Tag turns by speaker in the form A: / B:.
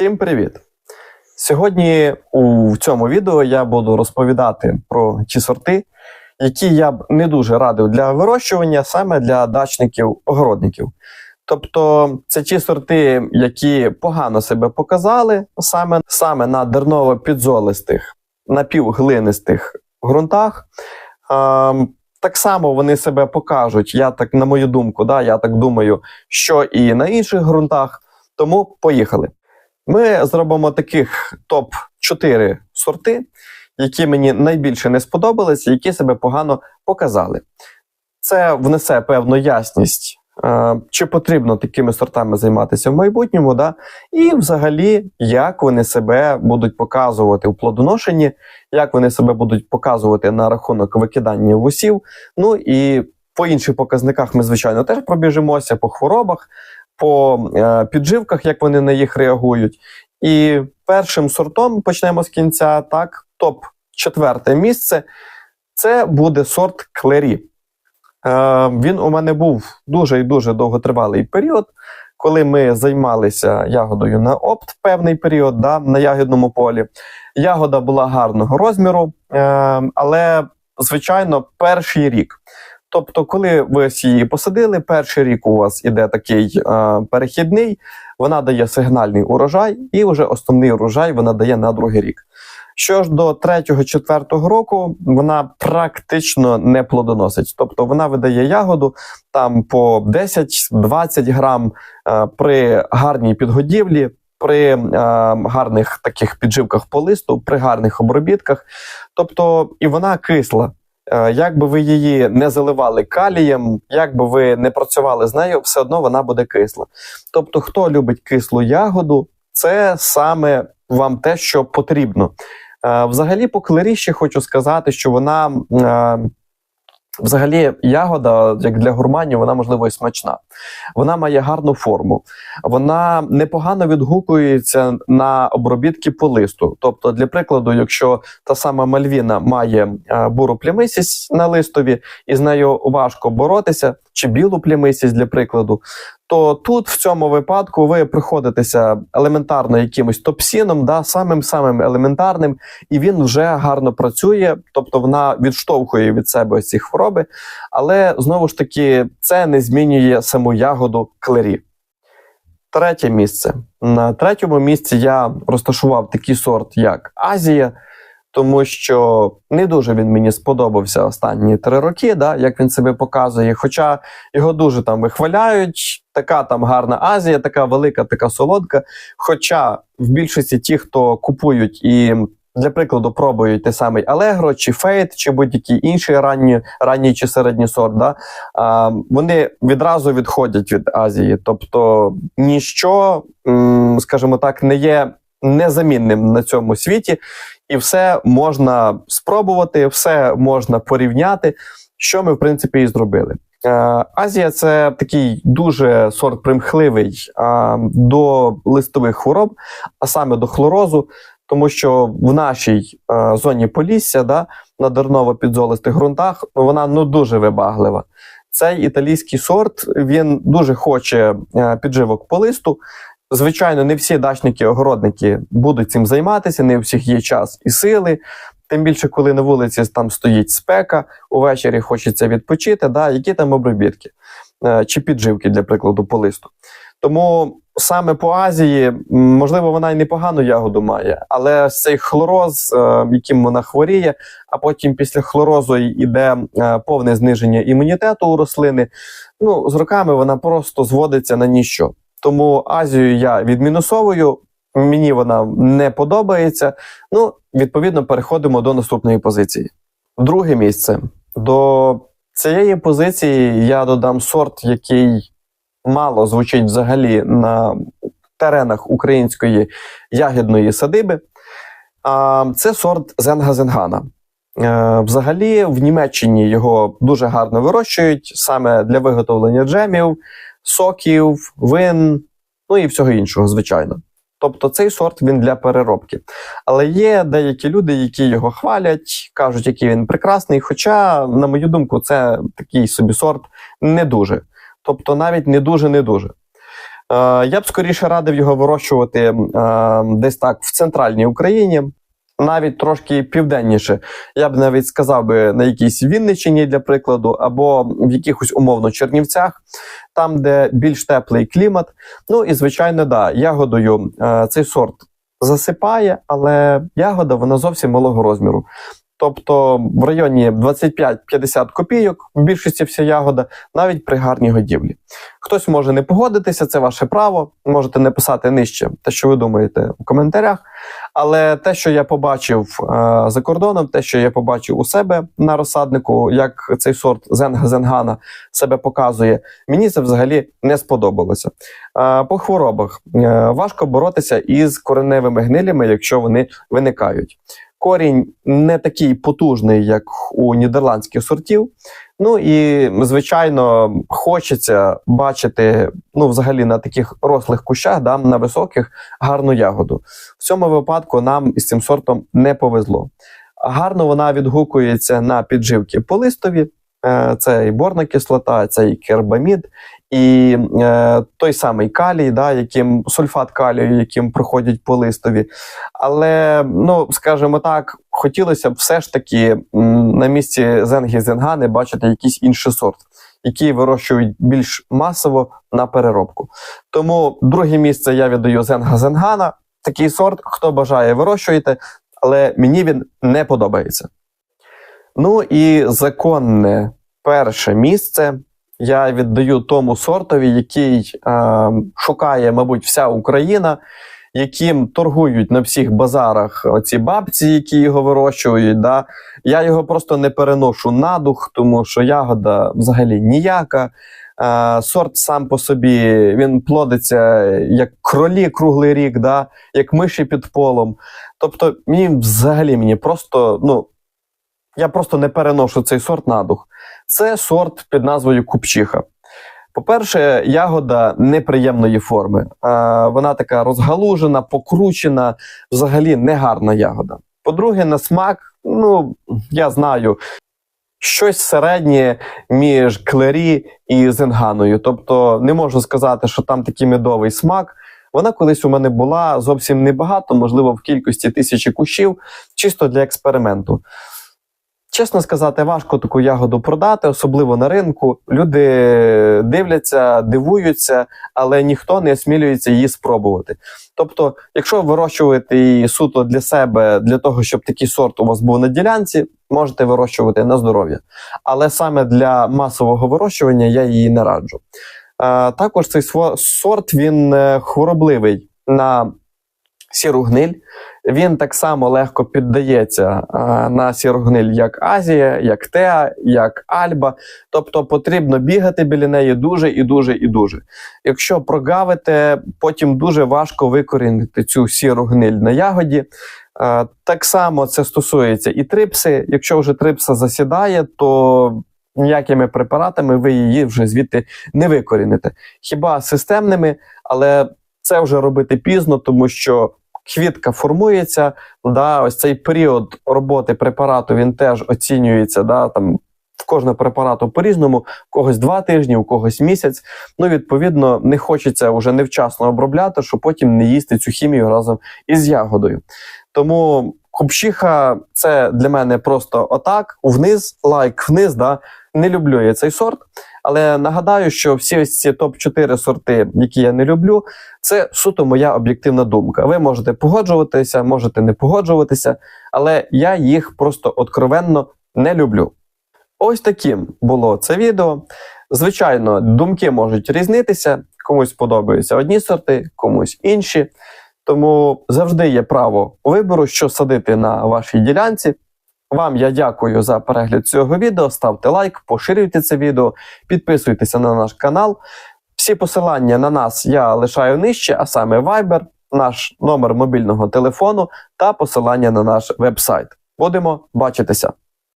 A: Всім привіт! Сьогодні у цьому відео я буду розповідати про ті сорти, які я б не дуже радив для вирощування саме для дачників-огородників. Тобто це ті сорти, які погано себе показали саме, саме на дерново-підзолистих, напівглинистих ґрунтах. Ем, так само вони себе покажуть, я так, на мою думку, да, я так думаю, що і на інших ґрунтах. Тому поїхали. Ми зробимо таких топ-4 сорти, які мені найбільше не сподобались, які себе погано показали. Це внесе певну ясність, е, чи потрібно такими сортами займатися в майбутньому, да? і взагалі, як вони себе будуть показувати у плодоношенні, як вони себе будуть показувати на рахунок викидання вусів. Ну і по інших показниках ми, звичайно, теж пробіжимося по хворобах, по е, підживках, як вони на їх реагують. І першим сортом почнемо з кінця. Так, топ четверте місце це буде сорт Клері. Е, він у мене був дуже і дуже довготривалий період, коли ми займалися ягодою на опт певний період да, на ягідному полі. Ягода була гарного розміру, е, але, звичайно, перший рік. Тобто, коли ви її посадили, перший рік у вас іде такий е, перехідний, вона дає сигнальний урожай, і вже основний урожай вона дає на другий рік. Що ж до 3-4 року вона практично не плодоносить, тобто вона видає ягоду там по 10-20 грам е, при гарній підгодівлі, при е, гарних таких підживках по листу, при гарних обробітках. Тобто і вона кисла. Е, як би ви її не заливали калієм, як би ви не працювали з нею, все одно вона буде кисла. Тобто, хто любить кислу ягоду, це саме вам те, що потрібно. Е, взагалі, по клеріші хочу сказати, що вона. Е, взагалі, ягода, як для гурманів, вона можливо і смачна. Вона має гарну форму, вона непогано відгукується на обробітки по листу. Тобто, для прикладу, якщо та сама Мальвіна має буру плямисість на листові, і з нею важко боротися, чи білу плямисість, для прикладу, то тут в цьому випадку ви приходитеся елементарно якимось топсіном, да, самим самим елементарним, і він вже гарно працює, тобто вона відштовхує від себе ці хвороби, але знову ж таки це не змінює саму ягоду клері. Третє місце. На третьому місці я розташував такий сорт, як Азія тому що не дуже він мені сподобався останні три роки, да, як він себе показує. Хоча його дуже там вихваляють. Така там гарна Азія, така велика, така солодка. Хоча в більшості ті, хто купують і. Для прикладу, пробують те самий Allegro, чи Fate, чи будь-який інший ранній ранній чи середній сорт, да, а, вони відразу відходять від Азії. Тобто ніщо, скажімо так, не є незамінним на цьому світі і все можна спробувати, все можна порівняти, що ми в принципі і зробили. Е, Азія це такий дуже сорт примхливий до листових хвороб, а саме до хлорозу, тому що в нашій е, зоні Полісся, да, на дерново-підзолистих ґрунтах, вона ну дуже вибаглива. Цей італійський сорт він дуже хоче е, підживок по листу. Звичайно, не всі дачники-огородники будуть цим займатися, не у всіх є час і сили. Тим більше, коли на вулиці там стоїть спека, увечері хочеться відпочити, да, які там обробітки е, чи підживки, для прикладу, по листу. Тому саме по Азії, можливо, вона й непогану ягоду має, але цей хлороз, е, яким вона хворіє, а потім після хлорозу йде е, повне зниження імунітету у рослини. Ну, з роками вона просто зводиться на ніщо. Тому Азію я відмінусовую. Мені вона не подобається. Ну, відповідно, переходимо до наступної позиції. Друге місце. До цієї позиції я додам сорт, який мало звучить взагалі на теренах української ягідної садиби. Це сорт Зенга-Зенгана. Е, взагалі, в Німеччині його дуже гарно вирощують саме для виготовлення джемів соків, вин, ну і всього іншого, звичайно. Тобто цей сорт він для переробки. Але є деякі люди, які його хвалять, кажуть, який він прекрасний. Хоча, на мою думку, це такий собі сорт не дуже. Тобто, навіть не дуже, не дуже. Я б скоріше радив його вирощувати е, десь так в центральній Україні, навіть трошки південніше. Я б навіть сказав би на якійсь Вінниччині, для прикладу, або в якихось умовно Чернівцях, там, де більш теплий клімат. Ну і звичайно, да, ягодою е, цей сорт засипає, але ягода вона зовсім малого розміру. Тобто в районі 25-50 копійок в більшості вся ягода, навіть при гарній годівлі. Хтось може не погодитися, це ваше право. Можете написати нижче те, що ви думаєте у коментарях. Але те, що я побачив е, за кордоном, те, що я побачив у себе на розсаднику, як цей сорт Зенга Зенгана себе показує, мені це взагалі не сподобалося. Е, по хворобах е, важко боротися із кореневими гнилями, якщо вони виникають. Корінь не такий потужний, як у нідерландських сортів. Ну і звичайно, хочеться бачити ну, взагалі на таких рослих кущах, да, на високих гарну ягоду. В цьому випадку нам із цим сортом не повезло. Гарно вона відгукується на підживки по листові. Е, Це і борна кислота, це і кербамід, і е, той самий калій, да, яким сульфат калію, яким проходять по листові. Але, ну скажімо так, хотілося б все ж таки на місці зенгі зенгани бачити якийсь інший сорт, який вирощують більш масово на переробку. Тому друге місце я віддаю зенга зенгана. Такий сорт, хто бажає, вирощуєте, але мені він не подобається. Ну і законне перше місце я віддаю тому сортові, який е, шукає, мабуть, вся Україна, яким торгують на всіх базарах оці бабці, які його вирощують. Да? Я його просто не переношу на дух, тому що ягода взагалі ніяка. Е, сорт сам по собі він плодиться як кролі круглий рік, да? як миші під полом. Тобто, мені взагалі мені просто, ну, я просто не переношу цей сорт на дух. Це сорт під назвою Купчиха. По-перше, ягода неприємної форми. А, Вона така розгалужена, покручена, взагалі негарна ягода. По-друге, на смак, ну, я знаю, щось середнє між клері і зенганою. Тобто, не можу сказати, що там такий медовий смак. Вона колись у мене була зовсім небагато, можливо, в кількості тисячі кущів, чисто для експерименту. Чесно сказати, важко таку ягоду продати, особливо на ринку. Люди дивляться, дивуються, але ніхто не осмілюється її спробувати. Тобто, якщо вирощувати її суто для себе, для того, щоб такий сорт у вас був на ділянці, можете вирощувати на здоров'я. Але саме для масового вирощування я її не раджу. Також цей сорт він е, хворобливий на сіру гниль. Він так само легко піддається на сірогниль, як Азія, як Теа, як Альба. Тобто потрібно бігати біля неї дуже і дуже і дуже. Якщо прогавите, потім дуже важко викорінити цю сіру гниль на ягоді. Так само це стосується і трипси. Якщо вже трипса засідає, то ніякими препаратами ви її вже звідти не викоріните. Хіба системними, але це вже робити пізно, тому що квітка формується. Да, Ось цей період роботи препарату він теж оцінюється. Да, там в кожного препарату по-різному, у когось два тижні, у когось місяць. Ну, відповідно, не хочеться вже невчасно обробляти, щоб потім не їсти цю хімію разом із ягодою. Тому купчиха це для мене просто отак, вниз, лайк вниз. Да? Не люблю я цей сорт. Але нагадаю, що всі ось ці топ-4 сорти, які я не люблю, це суто моя об'єктивна думка. Ви можете погоджуватися, можете не погоджуватися, але я їх просто откровенно не люблю. Ось таким було це відео. Звичайно, думки можуть різнитися, комусь подобаються одні сорти, комусь інші. Тому завжди є право вибору, що садити на вашій ділянці. Вам я дякую за перегляд цього відео. Ставте лайк, поширюйте це відео, підписуйтеся на наш канал. Всі посилання на нас я лишаю нижче, а саме Viber, наш номер мобільного телефону та посилання на наш вебсайт. Будемо бачитися.